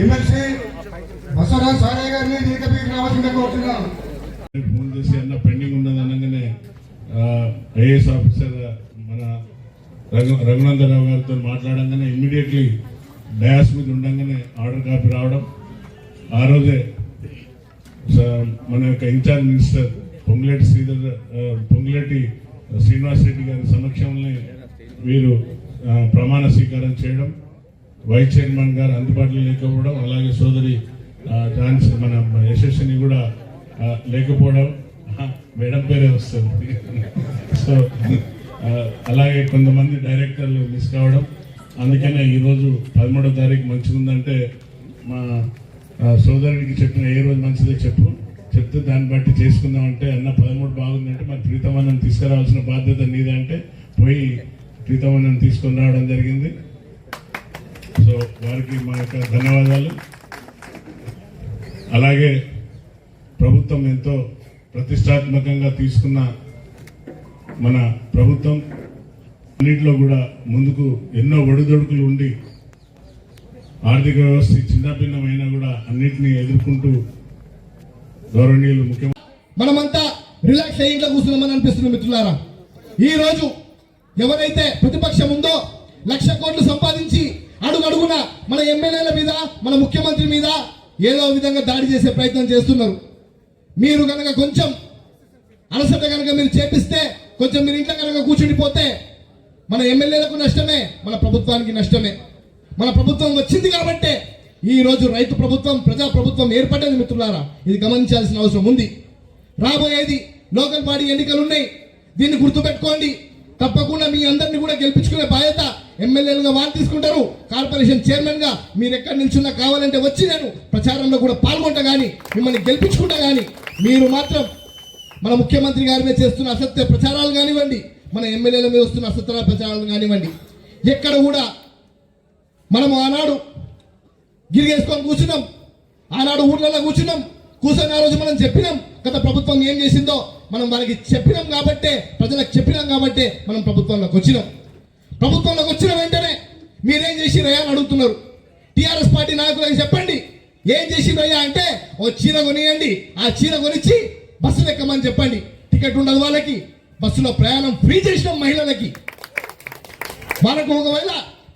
MLC Basavaraj గారిని దీనికి కోరుతున్నాం. ఫోన్ చేసి అన్న పెండింగ్ ఉన్నది అనగానే ఐఏఎస్ ఆఫీసర్ మన రఘునందరావు గారితో మాట్లాడంగానే ఇమ్మీడియట్లీ డయాస్ మీద ఉండగానే ఆర్డర్ కాపీ రావడం. ఆ రోజే మన యొక్క ఇన్ఛార్జ్ మినిస్టర్ పొంగులేటి శ్రీధర్ ఆ, పొంగులేటి శ్రీనివాస్ రెడ్డి గారి సమక్షంలో వీరు ప్రమాణ స్వీకారం చేయడం. వైస్ చైర్మన్ గారు అందుబాటులో లేకపోవడం అలాగే సోదరి ఆ, మన యశస్విని కూడా లేకపోవడం మేడం పేరే వస్తుంది. సో అలాగే కొంతమంది డైరెక్టర్లు మిస్ కావడం. అందుకనే ఈరోజు పదమూడో తారీఖు మంచిగుందంటే మా సోదరుడికి చెప్పిన ఏ రోజు మంచిదో చెప్పు. చెప్తే దాన్ని బట్టి చేసుకుందాం అంటే అన్న పదమూడు బాగుందంటే మరి ప్రీతమన్నం తీసుకురావాల్సిన బాధ్యత నీదంటే పోయి ప్రీతమన్నం తీసుకొని రావడం జరిగింది. సో వారికి మా యొక్క ధన్యవాదాలు. అలాగే ప్రభుత్వం ఎంతో ప్రతిష్టాత్మకంగా తీసుకున్న మన ప్రభుత్వం అన్నింటిలో కూడా ముందుకు ఎన్నో ఒడిదొడుకులు ఉండి ఆర్థిక వ్యవస్థ చిన్నభిన్నమైనా కూడా అన్నింటినీ ఎదుర్కొంటూ గౌరవనీయులు ముఖ్యమంత్రి మనమంతా రిలాక్స్ అయ్యి ఇంట్లో కూర్చున్నామని అనిపిస్తుంది మిత్రులారా. ఈ రోజు ఎవరైతే ప్రతిపక్షం ఉందో లక్ష కోట్లు సంపాదించి అడుగు అడుగున మన ఎమ్మెల్యేల మీద మన ముఖ్యమంత్రి మీద ఏదో విధంగా దాడి చేసే ప్రయత్నం చేస్తున్నారు. మీరు కనుక కొంచెం అలసట కనుక మీరు చేపిస్తే కొంచెం మీరు ఇంట్లో కనుక కూర్చుండిపోతే మన ఎమ్మెల్యేలకు నష్టమే మన ప్రభుత్వానికి నష్టమే. మన ప్రభుత్వం వచ్చింది కాబట్టే ఈరోజు రైతు ప్రభుత్వం ప్రజా ప్రభుత్వం ఏర్పడ్డది మిత్రులారా. ఇది గమనించాల్సిన అవసరం ఉంది. రాబోయేది లోకల్ బాడీ ఎన్నికలు ఉన్నాయి. దీన్ని గుర్తుపెట్టుకోండి. తప్పకుండా మీ అందరిని కూడా గెలిపించుకునే బాధ్యత ఎమ్మెల్యేలుగా వాళ్ళు తీసుకుంటారు కార్పొరేషన్ చైర్మన్గా మీరు ఎక్కడ నిల్చున్నా కావాలంటే వచ్చి నేను ప్రచారంలో కూడా పాల్గొంటా కానీ మిమ్మల్ని గెలిపించుకుంటా కానీ మీరు మాత్రం మన ముఖ్యమంత్రి గారి మీద చేస్తున్న అసత్య ప్రచారాలు కానివ్వండి మన ఎమ్మెల్యేల మీద వస్తున్న అసత్య ప్రచారాలు కానివ్వండి ఎక్కడ కూడా మనము ఆనాడు గిరిగేసుకొని కూర్చున్నాం ఆనాడు ఊర్లలో కూర్చున్నాం కూర్చొని ఆ రోజు మనం చెప్పినాం గత ప్రభుత్వం ఏం చేసిందో మనం వాళ్ళకి చెప్పినాం కాబట్టే ప్రజలకు చెప్పినాం కాబట్టే మనం ప్రభుత్వంలోకి వచ్చినాం. ప్రభుత్వంలోకి వచ్చిన వెంటనే మీరేం చేసిరయ్యా అని అడుగుతున్నారు. టీఆర్ఎస్ పార్టీ నాయకులకు చెప్పండి. ఏం చేసిరయ్యా అంటే ఓ చీర కొనియండి ఆ చీర కొనిచ్చి బస్సులు ఎక్కమని చెప్పండి. టికెట్ ఉండదు వాళ్ళకి. బస్సులో ప్రయాణం ఫ్రీ చేసినాం మహిళలకి. వాళ్ళకు ఒకవేళ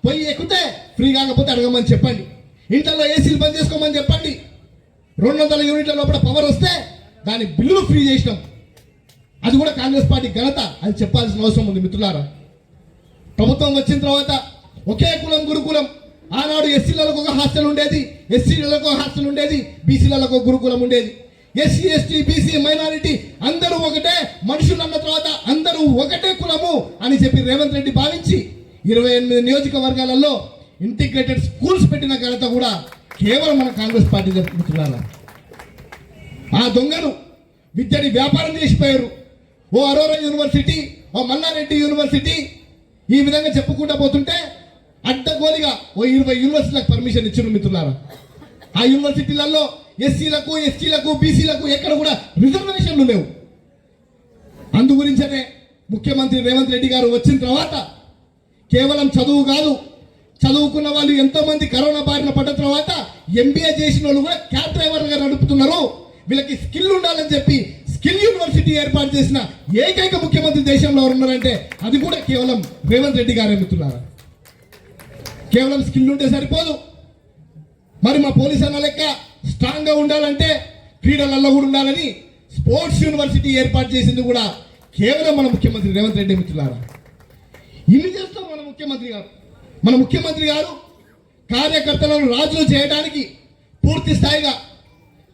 పోయి ఎక్కితే ఫ్రీ కాకపోతే అడగమని చెప్పండి. ఇంటర్లో ఏసీలు బంద్ చేసుకోమని చెప్పండి. రెండు వందల యూనిట్ల లోపల పవర్ వస్తే దాని బిల్లులు ఫ్రీ చేసినాం. అది కూడా కాంగ్రెస్ పార్టీ ఘనత. అది చెప్పాల్సిన అవసరం ఉంది మిత్రులారా. ప్రభుత్వం వచ్చిన తర్వాత ఒకే కులం గురుకులం. ఆనాడు ఎస్సీలకు ఒక హాస్టల్ ఉండేది ఎస్సీలకు ఒక హాస్టల్ ఉండేది బీసీలకు ఒక గురుకులం ఉండేది. ఎస్సీ ఎస్టీ బీసీ మైనారిటీ అందరూ ఒకటే మనుషులు అన్న తర్వాత అందరూ ఒకటే కులము అని చెప్పి రేవంత్ రెడ్డి భావించి ఇరవై ఎనిమిది నియోజకవర్గాలలో ఇంటిగ్రేటెడ్ స్కూల్స్ పెట్టిన ఘనత కూడా కేవలం మన కాంగ్రెస్ పార్టీ జరుపుకుంటున్నారు ఆ దొంగలు విద్యని వ్యాపారం చేసిపోయారు. ఓ అరోరా యూనివర్సిటీ ఓ మల్లారెడ్డి యూనివర్సిటీ ఈ విధంగా చెప్పుకుంటా పోతుంటే అడ్డగోలిగా ఓ ఇరవై యూనివర్సిటీలకు పర్మిషన్ ఇచ్చిన మిత్రులారా. ఆ యూనివర్సిటీలలో ఎస్సీలకు ఎస్టీలకు బీసీలకు ఎక్కడ కూడా రిజర్వేషన్లు లేవు. అందు గురించనే ముఖ్యమంత్రి రేవంత్ రెడ్డి గారు వచ్చిన తర్వాత కేవలం చదువు కాదు చదువుకున్న వాళ్ళు ఎంతో మంది కరోనా బారిన పడ్డ తర్వాత ఎంబీఏ చేసిన వాళ్ళు కూడా క్యాబ్ డ్రైవర్గా నడుపుతున్నారు. వీళ్ళకి స్కిల్ ఉండాలని చెప్పి స్కిల్ యూనివర్సిటీ ఏర్పాటు చేసిన ఏకైక ముఖ్యమంత్రి దేశంలో ఉన్నారంటే అది కూడా కేవలం రేవంత్ రెడ్డి గారే మిత్రులారా. కేవలం స్కిల్ ఉంటే సరిపోదు. మరి మా పోలీస్ అన్న లెక్క స్ట్రాంగ్గా ఉండాలంటే క్రీడలలో కూడా ఉండాలని స్పోర్ట్స్ యూనివర్సిటీ ఏర్పాటు చేసింది కూడా కేవలం మన ముఖ్యమంత్రి రేవంత్ రెడ్డి మిత్రులారా. ఇన్ని చేస్తాం మన ముఖ్యమంత్రి గారు. మన ముఖ్యమంత్రి గారు కార్యకర్తలను రాజులు చేయడానికి పూర్తి స్థాయిగా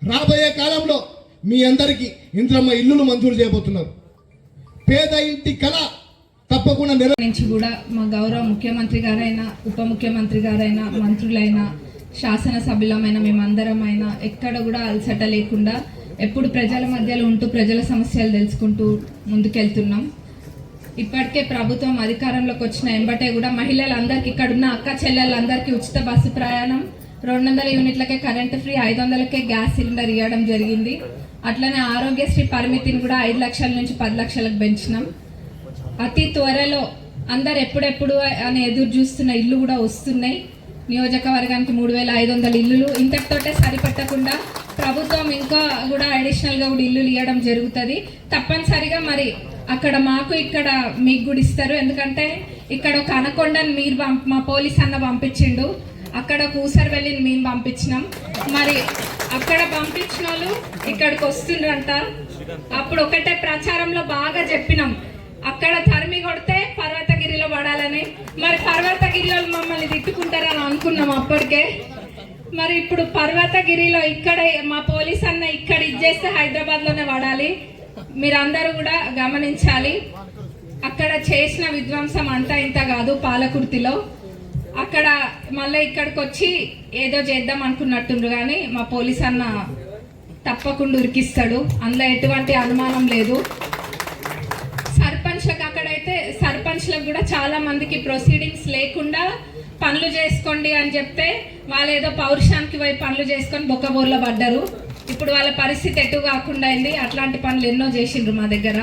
రాబోయే కాలంలో మీ అందరికీ ఇంద్రమ్మ ఇల్లులు మంజూరు చేయబోతున్నారు. పేద ఇంటి కళ తప్పకుండా నెర నుంచి కూడా మా గౌరవ ముఖ్యమంత్రి గారైనా ఉప ముఖ్యమంత్రి గారైనా మంత్రులైనా శాసనసభ్యులమైన మేమందరమైనా ఎక్కడ కూడా అలసట లేకుండా ఎప్పుడు ప్రజల మధ్యలో ఉంటూ ప్రజల సమస్యలు తెలుసుకుంటూ ముందుకెళ్తున్నాం. ఇప్పటికే ప్రభుత్వం అధికారంలోకి వచ్చిన ఎంబటే కూడా మహిళలందరికీ ఇక్కడ ఉన్న అక్క చెల్లెళ్ళందరికీ ఉచిత బస్సు ప్రయాణం. రెండు వందల యూనిట్లకే కరెంటు ఫ్రీ ఐదు వందలకే గ్యాస్ సిలిండర్ ఇవ్వడం జరిగింది. అట్లనే ఆరోగ్యశ్రీ పరిమితిని కూడా ఐదు లక్షల నుంచి పది లక్షలకు పెంచినాం. అతి త్వరలో అందరు ఎప్పుడెప్పుడు అని ఎదురు చూస్తున్న ఇల్లు కూడా వస్తున్నాయి. నియోజకవర్గానికి మూడు వేల ఐదు వందల ఇల్లులు. ఇంతటితోటే సరిపెట్టకుండా ప్రభుత్వం ఇంకా కూడా అడిషనల్గా కూడా ఇల్లులు ఇవ్వడం జరుగుతుంది. తప్పనిసరిగా మరి అక్కడ మాకు ఇక్కడ మీకు కూడా ఇస్తారు. ఎందుకంటే ఇక్కడ ఒక అనకొండని మీరు పంప మా పోలీస్ అన్న పంపించిండు. అక్కడ ఒక ఊసర్ మేము పంపించినాం. మరి అక్కడ ఇక్కడికి వస్తుండ్రంట. అప్పుడు ఒకటే ప్రచారంలో బాగా చెప్పినాం. అక్కడ తరిమి కొడితే పర్వతగిరిలో పడాలని. మరి పర్వతగిరిలో మమ్మల్ని తిట్టుకుంటారని అనుకున్నాం అప్పటికే. మరి ఇప్పుడు పర్వతగిరిలో ఇక్కడే మా పోలీస్ అన్న ఇక్కడ ఇచ్చేస్తే హైదరాబాద్లోనే పడాలి. మీరందరూ కూడా గమనించాలి. అక్కడ చేసిన విధ్వంసం అంతా ఇంత కాదు పాలకుర్తిలో. అక్కడ మళ్ళీ ఇక్కడికి వచ్చి ఏదో చేద్దాం అనుకున్నట్టుండ్రు కానీ మా పోలీస్ అన్న తప్పకుండా ఉరికిస్తాడు. అందులో ఎటువంటి అనుమానం లేదు. సర్పంచ్లకు అక్కడైతే సర్పంచ్లకు కూడా చాలా మందికి ప్రొసీడింగ్స్ లేకుండా పనులు చేసుకోండి అని చెప్తే వాళ్ళు ఏదో పౌరుషానికి పోయి పనులు చేసుకొని బొక్కబోర్లో పడ్డారు. ఇప్పుడు వాళ్ళ పరిస్థితి ఎటు కాకుండా అయింది. అట్లాంటి పనులు ఎన్నో చేసిండ్రు మా దగ్గర.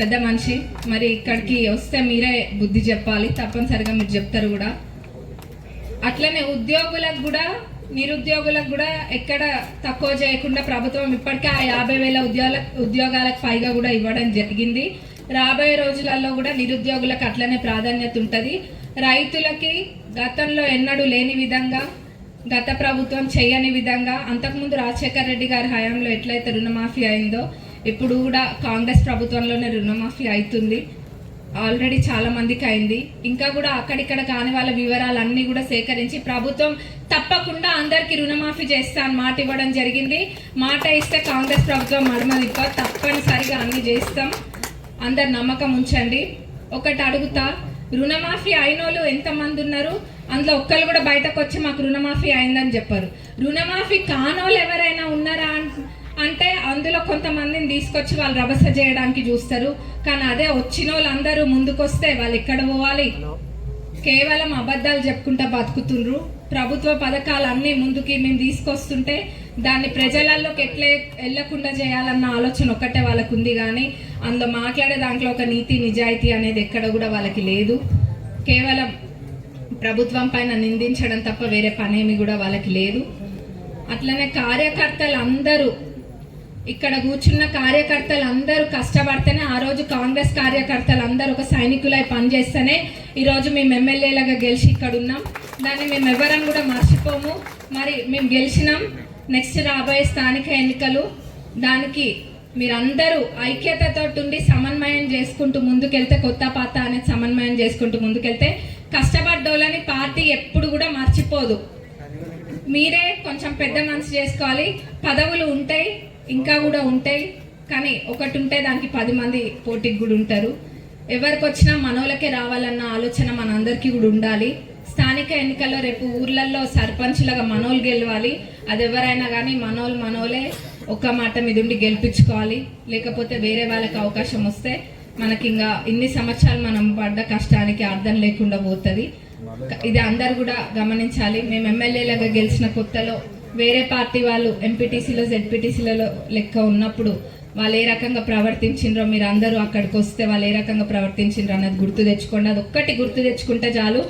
పెద్ద మనిషి. మరి ఇక్కడికి వస్తే మీరే బుద్ధి చెప్పాలి. తప్పనిసరిగా మీరు చెప్తారు కూడా. అట్లనే ఉద్యోగులకు కూడా నిరుద్యోగులకు కూడా ఎక్కడ తక్కువ చేయకుండా ప్రభుత్వం ఇప్పటికే ఆ యాభై వేల ఉద్యోగాల ఉద్యోగాలకు పైగా కూడా ఇవ్వడం జరిగింది. రాబోయే రోజులలో కూడా నిరుద్యోగులకు అట్లనే ప్రాధాన్యత ఉంటుంది. రైతులకి గతంలో ఎన్నడూ లేని విధంగా గత ప్రభుత్వం చేయని విధంగా అంతకుముందు రాజశేఖర రెడ్డి గారి హయాంలో ఎట్లయితే రుణమాఫీ అయిందో ఇప్పుడు కూడా కాంగ్రెస్ ప్రభుత్వంలోనే రుణమాఫీ అవుతుంది. ఆల్రెడీ చాలా మందికి అయింది. ఇంకా కూడా అక్కడిక్కడ కాని వాళ్ళ వివరాలన్నీ కూడా సేకరించి ప్రభుత్వం తప్పకుండా అందరికి రుణమాఫీ చేస్తా అని మాట ఇవ్వడం జరిగింది. మాట ఇస్తే కాంగ్రెస్ ప్రభుత్వం మడమదిప్ప తప్పనిసరిగా అన్ని చేస్తాం. అందరు నమ్మకం ఉంచండి. ఒకటి అడుగుతా రుణమాఫీ అయినోళ్ళు ఎంతమంది ఉన్నారు? అందులో ఒక్కరు కూడా బయటకు వచ్చి మాకు రుణమాఫీ అయిందని చెప్పారు. రుణమాఫీ కానోళ్ళు ఎవరైనా ఉన్నారా అంటే అందులో కొంతమందిని తీసుకొచ్చి వాళ్ళు రభస చేయడానికి చూస్తారు. కానీ అదే వచ్చిన వాళ్ళందరూ ముందుకొస్తే వాళ్ళు ఎక్కడ పోవాలి? కేవలం అబద్ధాలు చెప్పుకుంటా బతుకుతుండ్రు. ప్రభుత్వ పథకాలు అన్నీ ముందుకి మేము తీసుకొస్తుంటే దాన్ని ప్రజలలోకి ఎట్లే వెళ్ళకుండా చేయాలన్న ఆలోచన ఒక్కటే వాళ్ళకు ఉంది కానీ అందులో మాట్లాడే దాంట్లో ఒక నీతి నిజాయితీ అనేది ఎక్కడ కూడా వాళ్ళకి లేదు. కేవలం ప్రభుత్వం పైన నిందించడం తప్ప వేరే పనేమి కూడా వాళ్ళకి లేదు. అట్లనే కార్యకర్తలు అందరూ ఇక్కడ కూర్చున్న కార్యకర్తలు అందరూ కష్టపడితేనే ఆ రోజు కాంగ్రెస్ కార్యకర్తలు అందరూ ఒక సైనికులై పనిచేస్తేనే ఈరోజు మేము ఎమ్మెల్యేలుగా గెలిచి ఇక్కడ ఉన్నాం. దాన్ని మేము ఎవరని కూడా మర్చిపోము. మరి మేము గెలిచినాం. నెక్స్ట్ రాబోయే స్థానిక ఎన్నికలు. దానికి మీరందరూ ఐక్యతతో ఉండి సమన్వయం చేసుకుంటూ ముందుకెళ్తే కొత్త పాత అనేది సమన్వయం చేసుకుంటూ ముందుకెళ్తే కష్టపడ్డోళ్ళని పార్టీ ఎప్పుడు కూడా మర్చిపోదు. మీరే కొంచెం పెద్ద మనసు చేసుకోవాలి. పదవులు ఉంటాయి. ఇంకా కూడా ఉంటాయి. కానీ ఒకటి ఉంటే దానికి పది మంది పోటీకి కూడా ఉంటారు. ఎవరికి వచ్చినా మనోళ్ళకే రావాలన్న ఆలోచన మనందరికీ కూడా ఉండాలి. స్థానిక ఎన్నికల్లో రేపు ఊర్లలో సర్పంచ్లుగా మనోళ్ళు గెలవాలి. అది ఎవరైనా కానీ మనోళ్ళు మనోలే ఒక్క మాట మీద ఉండి గెలిపించుకోవాలి. లేకపోతే వేరే వాళ్ళకి అవకాశం వస్తే మనకి ఇంకా ఇన్ని సంవత్సరాలు మనం పడ్డ కష్టానికి అర్థం లేకుండా పోతుంది. ఇది అందరు కూడా గమనించాలి. మేము ఎమ్మెల్యేలుగా గెలిచిన కొత్తలో వేరే పార్టీ వాళ్ళు ఎంపీటీసీలో జెడ్పీటీసీలలో లెక్క ఉన్నప్పుడు వాళ్ళు ఏ రకంగా ప్రవర్తించిండ్రో మీరు అందరూ అక్కడికి వస్తే వాళ్ళు ఏ రకంగా ప్రవర్తించిండ్రో అన్నది గుర్తు తెచ్చుకోండి. అది ఒక్కటి గుర్తు తెచ్చుకుంటే చాలు.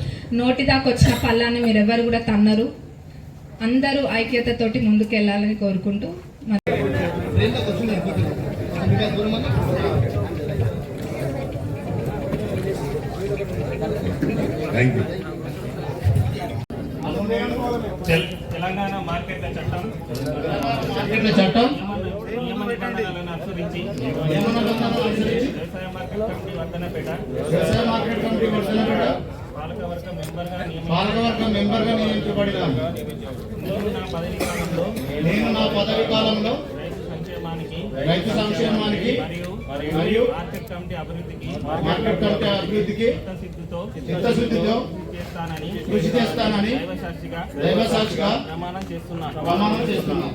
నోటి దాకా వచ్చిన పళ్ళాన్ని మీరు ఎవరు కూడా తన్నరు. అందరూ ఐక్యతతోటి ముందుకెళ్ళాలని కోరుకుంటూ Thank you. చట్టం చట్టం? వ్యవసాయ మార్కెట్ కమిటీ వర్ధనపేట నియమించబడిన నేను నా పదవి కాలంలో రైతు సంక్షేమానికి రైతు సంక్షేమానికి మరియు మార్కెట్ కమిటీ అభివృద్ధికి మార్కెట్ కమిటీ అభివృద్ధికి చిత్తశుద్ధితో చిత్తశుద్ధితో చేస్తానని కృషి చేస్తానని దైవ సాక్షిగా దైవ సాక్షిగా ప్రమాణం చేస్తున్నాను. ప్రమాణం చేస్తున్నాను.